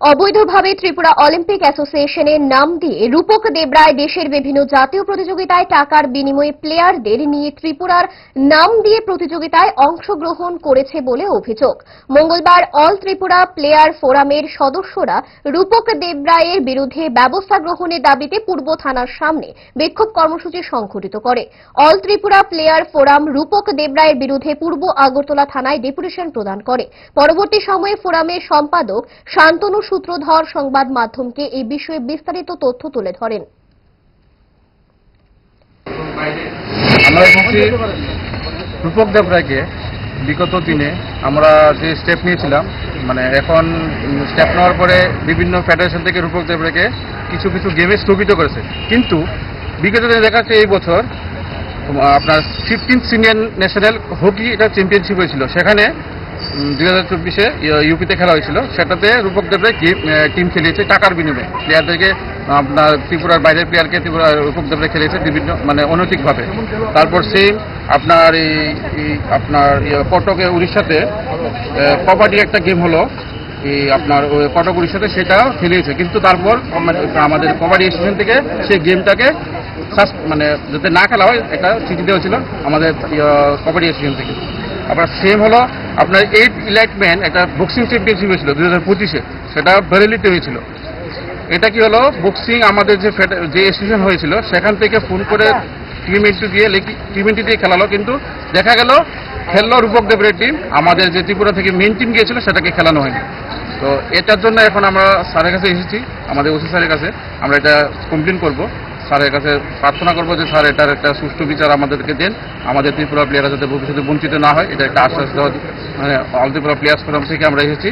অবৈধভাবে ত্রিপুরা অলিম্পিক অ্যাসোসিয়েশনের নাম দিয়ে রূপক দেবরায় দেশের বিভিন্ন জাতীয় প্রতিযোগিতায় টাকার বিনিময়ে প্লেয়ারদের নিয়ে ত্রিপুরার নাম দিয়ে প্রতিযোগিতায় অংশগ্রহণ করেছে বলে অভিযোগ। মঙ্গলবার অল ত্রিপুরা প্লেয়ার ফোরামের সদস্যরা রূপক দেবরায়ের বিরুদ্ধে ব্যবস্থা গ্রহণের দাবিতে পূর্ব থানার সামনে বিক্ষোভ কর্মসূচি সংঘটিত করে। All Tripura player forum Rupak দেবরায়ের বিরুদ্ধে পূর্ব আগরতলা থানায় ডেপুটেশন প্রদান করে। পরবর্তী সময়ে ফোরামের সম্পাদক শান্তনু সূত্রধর সংবাদ মাধ্যমকে এই বিষয়ে বিস্তারিত তথ্য তুলে ধরেন। রূপক দেব রায়কে। বিগত দিনে আমরা যে স্টেপ নিয়েছিলাম মানে এখন স্টেপ নেওয়ার পরে বিভিন্ন ফেডারেশন থেকে রূপক দেব রায়কে কিছু কিছু গেমে স্থগিত করেছে। কিন্তু বিগত দিনে দেখা যাচ্ছে এই বছর আপনার ফিফটিন সিনিয়র ন্যাশনাল হকি এটা চ্যাম্পিয়নশিপ হয়েছিল। সেখানে দুই হাজার চব্বিশে ইউপিতে খেলা হয়েছিল। সেটাতে রূপক দেব রায় টিম খেলিয়েছে টাকার বিনিময়ে। প্লেয়ারদেরকে আপনার ত্রিপুরার বাইরের প্লেয়ারকে ত্রিপুরা রূপক দেব রায় খেলিয়েছে বিভিন্ন মানে অনৈতিকভাবে। তারপর সেম আপনার এই আপনার ইয়ে, কটকে উড়িষ্যাতে কবাডি একটা গেম হলো। এই আপনার কটক উড়িষ্যাতে সেটাও খেলিয়েছে। কিন্তু তারপর আমাদের কবাডি অ্যাসোসিয়েশন থেকে সেই গেমটাকে মানে যাতে না খেলা হয় একটা চিঠি দেওয়া ছিল আমাদের ইয়ে, কবাডি অ্যাসোসিয়েশন থেকে। আবার সেম হলো আপনার এইট ইলাইটম্যান একটা বক্সিং চ্যাম্পিয়নশিপ হয়েছিল দু হাজার পঁচিশে, সেটা বেরেলিতে হয়েছিল। এটা কি হলো? বক্সিং আমাদের যে যে অ্যাসোসিয়েশন হয়েছিল, সেখান থেকে ফোন করে টিম ইন্টু দিয়ে টিম ইন্টু দিয়ে খেলালো, কিন্তু দেখা গেল খেললো রূপক দেবের টিম আমাদের যে ত্রিপুরা থেকে মেন টিম গিয়েছিল, সেটাকে খেলানো হয়নি। তো এটার জন্য এখন আমরা স্যারের কাছে এসেছি, আমাদের ওসি স্যারের কাছে, আমরা এটা কমপ্লেন করব। স্যারের কাছে প্রার্থনা করব যে স্যার, এটার একটা সুষ্ঠু বিচার আমাদেরকে দেন। আমাদের ত্রিপুরা প্লেয়াররা যাতে ভবিষ্যতে বঞ্চিত না হয়, এটা একটা আশ্বাস দেওয়া মানে অল ত্রিপুরা প্লেয়ার্স ফোরাম থেকে আমরা এসেছি।